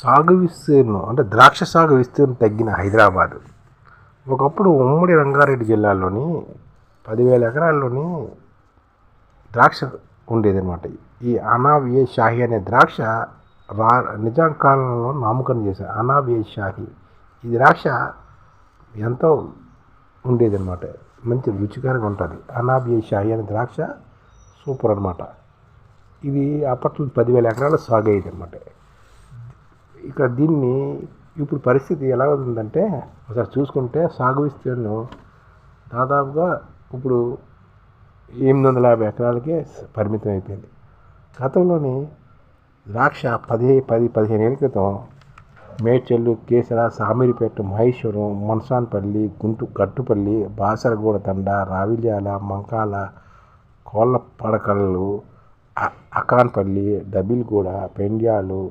సాగు విస్తీర్ణం అంటే ద్రాక్ష సాగు విస్తీర్ణం తగ్గిన హైదరాబాద్. ఒకప్పుడు ఉమ్మడి రంగారెడ్డి జిల్లాలోని పదివేల ఎకరాల్లోని ద్రాక్ష ఉండేదన్నమాట. ఈ అనాబ్ ఏ షాహి అనే ద్రాక్ష రా నిజాం కాలంలో నామకరణం చేశారు అనాబ్ ఏ షాహి. ఈ ద్రాక్ష ఎంతో ఉండేదన్నమాట. మంచి రుచికరంగా ఉంటుంది. అనాబ్ ఏ షాహి అనే ద్రాక్ష సూపర్ అనమాట ఇది అప్పట్లో పదివేల ఎకరాలు సాగు అయ్యేది అనమాట ఇక్కడ దీన్ని ఇప్పుడు పరిస్థితి ఎలా ఉందంటే ఒకసారి చూసుకుంటే సాగు విస్తీర్ణం దాదాపుగా ఇప్పుడు ఎనిమిది వందల యాభై ఎకరాలకే పరిమితం అయిపోయింది. గతంలోని ద్రాక్ష పది పది పదిహేను ఏళ్ళ క్రితం మేడ్చెల్లు కేసర సామిరిపేట మహేశ్వరం మన్సాన్పల్లి గుంటు గట్టుపల్లి బాసరగూడ తండ రావిల్యాల మంకాల కోళ్ళ పడకళ్ళు అకాన్పల్లి డబిల్గూడ పెండ్యాలు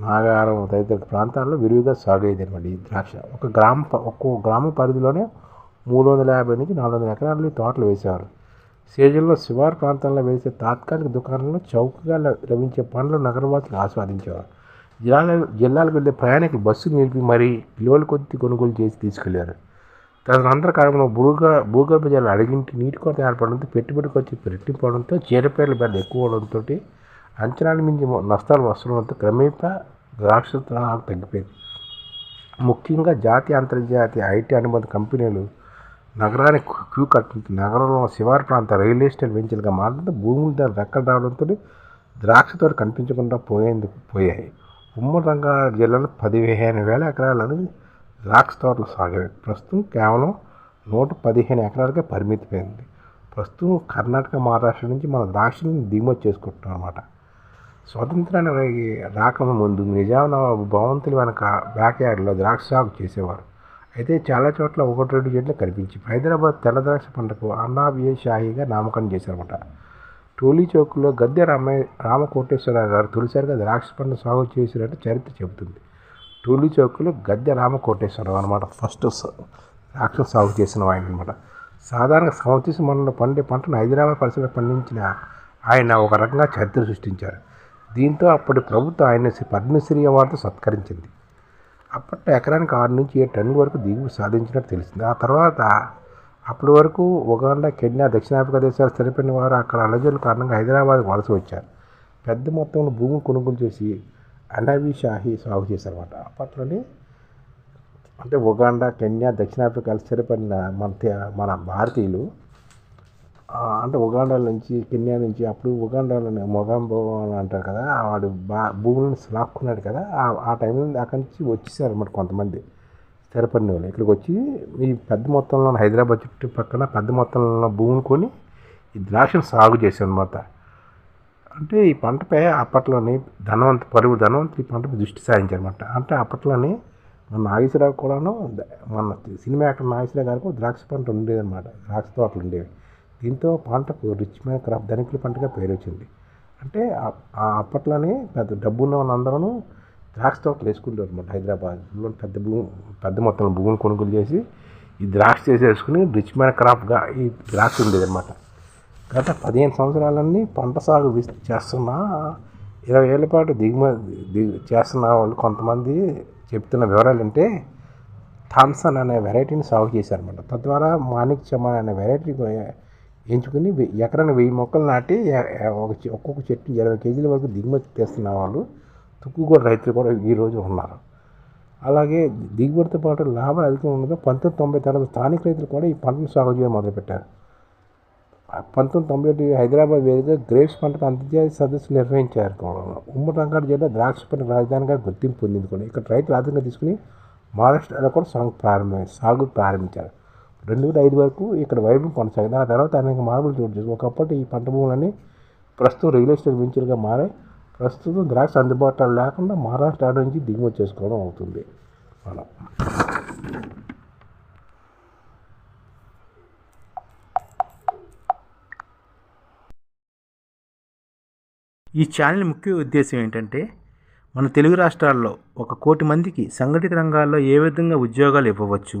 నాగారం తదితర ప్రాంతాల్లో విరివిగా సాగు అయ్యేదనమాట ఈ ద్రాక్ష. ఒక గ్రామ ఒక్కో గ్రామ పరిధిలోనే మూడు వందల యాభై నుంచి నాలుగు వందల ఎకరాలు తోటలు వేసేవారు. సీజన్లో శివారు ప్రాంతంలో వేసే తాత్కాలిక దుకాణంలో చౌకగా లభించే పండ్లు నగరవాసులు ఆస్వాదించేవారు. జిల్లాల జిల్లాలకు వెళ్ళే ప్రయాణికులు బస్సు నిలిపి మరీ కిలోల కొద్ది కొనుగోలు చేసి తీసుకెళ్ళారు. తదనంతర కాలంలో భూగ భూగర్భ జలాలు అడిగింటి నీటి కొరత ఏర్పడడంతో పెట్టుబడికి వచ్చి పెట్టిపోవడంతో చీరపేర్ల బెడ ఎక్కువ అవడంతో అంచనాలు మించి నష్టాలు వస్తుండడంతో క్రమేపా ద్రాక్ష తగ్గిపోయింది ముఖ్యంగా జాతీయ అంతర్జాతీయ ఐటీ అనుబంధ కంపెనీలు నగరానికి క్యూ- క్యూ నగరంలో శివారు ప్రాంత రియల్ ఎస్టేట్ వెంచర్గా మారడంతో భూములు దాని రెక్కలు రావడంతో ద్రాక్ష తోట కనిపించకుండా పోయేందుకు పోయాయి. ఉమ్మడి రంగారెడ్డి జిల్లాలో పదిహేను వేల ఎకరాలను ద్రాక్ష తోటలు సాగాయి ప్రస్తుతం కేవలం నూట పదిహేను ఎకరాలకే పరిమితమైంది. ప్రస్తుతం కర్ణాటక మహారాష్ట్ర నుంచి మన ద్రాక్షని దిగుమతి చేసుకుంటున్నాం అనమాట స్వాతంత్రానికి రాకముందు ముందు నిజాం నవాబు భవంతులు వెనక బ్యాక్ యార్డ్లో ద్రాక్ష సాగు చేసేవారు. అయితే చాలా చోట్ల ఒకటి రెండు చెట్లు కనిపించి హైదరాబాద్ తెల్ల ద్రాక్ష పంటకు అన్నాబియే షాహీగా నామకరణం చేశారన్నమాట. టోలీ చౌక్లో గద్దె రామయ్య రామకోటేశ్వరరావు గారు తొలిసారిగా ద్రాక్ష పంట సాగు చేసినట్టు చరిత్ర చెబుతుంది. టోలీ చౌక్లో గద్దె రామకోటేశ్వరరావు అనమాట ఫస్ట్ ద్రాక్ష సాగు చేసిన ఆయన అనమాట సాధారణ సమతీసు మండలంలో పండే పంటను హైదరాబాద్ పరిసర పండించిన ఆయన ఒక రకంగా చరిత్ర సృష్టించారు. దీంతో అప్పటి ప్రభుత్వం ఆయన పద్మశ్రీ అవార్డుతో సత్కరించింది. అప్పట్లో ఎకరానికి ఆరు నుంచి ఏడు టన్నుల వరకు దిగుబడి సాధించినట్టు తెలిసింది. ఆ తర్వాత అప్పటి వరకు ఉగాండా కెన్యా దక్షిణాఫ్రికా దేశాలు స్థిరపడిన వారు అక్కడ అలజడుల కారణంగా హైదరాబాద్కు వలస వచ్చారు. పెద్ద మొత్తంలో భూమిని కొనుగోలు చేసి అనాబీ షాహీ సాగు చేశారన్నమాట. అప్పట్లోనే అంటే ఉగాండా కెన్యా దక్షిణాఫ్రికాలు స్థిరపడిన మన మన భారతీయులు అంటే ఉగాండా నుంచి కెన్యా నుంచి అప్పుడు ఉగాండాలోనే మొగాంబో అని అంటారు కదా వాడు బా భూములను లాక్కున్నాడు కదా ఆ- టైంలో అక్కడి నుంచి వచ్చేసారు అనమాట కొంతమంది. స్థిరపడిన వాళ్ళు ఇక్కడికి వచ్చి ఈ పెద్ద మొత్తంలో హైదరాబాద్ చుట్టూ పక్కన పెద్ద మొత్తంలో భూములు కొని ఈ ద్రాక్షను సాగు చేశారు అనమాట అంటే ఈ పంటపై అప్పట్లోని ధనవంత పరువు ధనవంతులు ఈ పంటపై దృష్టి సారించారన్నమాట. అంటే అప్పట్లోని మన నాగేశ్వరరావు కూడాను మన సినిమా యాక్టర్ నాగేశ్వరరావు గారికి ద్రాక్ష పంట ఉండేదన్నమాట. ద్రాక్ష తోటలు ఉండేవి. దీంతో పంటకు రిచ్ మ్యాన్ క్రాప్ ధనికుల పంటగా పేరు వచ్చింది అంటే ఆ- అప్పట్లోనే పెద్ద డబ్బు ఉన్న వాళ్ళందరూ ద్రాక్ష తోటలు వేసుకుంటారు అనమాట హైదరాబాద్లో. పెద్ద భూమి పెద్ద మొత్తంలో భూమిని కొనుగోలు చేసి ఈ ద్రాక్ష చేసేసుకుని రిచ్ మ్యాన్ క్రాప్గా ఈ ద్రాక్ష ఉండేదన్నమాట. గత పదిహేను సంవత్సరాలన్నీ పంట సాగు చేస్తున్న ఇరవై ఏళ్ళ పాటు దిగుమతి దిగు చేస్తున్న వాళ్ళు కొంతమంది చెప్తున్న వివరాలు అంటే థామ్సన్ అనే వెరైటీని సాగు చేశారన్నమాట. తద్వారా మాణిక్ చమాన్ అనే వెరైటీ ఎంచుకుని ఎకరానికి వెయ్యి మొక్కలు నాటి ఒక చె- ఒక్కొక్క చెట్టు ఇరవై కేజీల వరకు దిగుమతి తెస్తున్న వాళ్ళు తుక్కుగూడ రైతులు కూడా ఈరోజు ఉన్నారు. అలాగే దిగుబడితో పాటు లాభం అధికంగా ఉండగా పంతొమ్మిది తొంభై తర్వాత స్థానిక రైతులు కూడా ఈ పంటను సాగు చేయడం మొదలుపెట్టారు. పంతొమ్మిది తొంభై ఒకటి హైదరాబాద్ వేదికగా గ్రేప్స్ పంటకు అంతర్జాతీయ సదస్సు నిర్వహించారు కూడా. ఉమ్మడి రంగారెడ్డి జిల్లా ద్రాక్ష పంట రాజధానిగా గుర్తింపు పొందింది కూడా. ఇక్కడ రైతులు ఆర్థికంగా తీసుకుని మహారాష్ట్రలో కూడా సాగు ప్రారంభ సాగు ప్రారంభించారు. రెండు వేల ఐదు వరకు ఇక్కడ వైభవం కొనసాగింది. ఆ తర్వాత అనేక మార్పులు చోటు చేసి ఒకప్పటి ఈ పంట భూములన్నీ ప్రస్తుతం రియల్ ఎస్టేట్ వెంచర్గా మారాయి. ప్రస్తుతం ద్రాక్ష అందుబాటులో లేకుండా మహారాష్ట్ర నుంచి దిగుమతి చేసుకోవడం అవుతుంది. మనం ఈ ఛానల్ ముఖ్య ఉద్దేశం ఏంటంటే మన తెలుగు రాష్ట్రాల్లో ఒక కోటి మందికి సంఘటిత రంగాల్లో ఏ విధంగా ఉద్యోగాలు ఇవ్వవచ్చు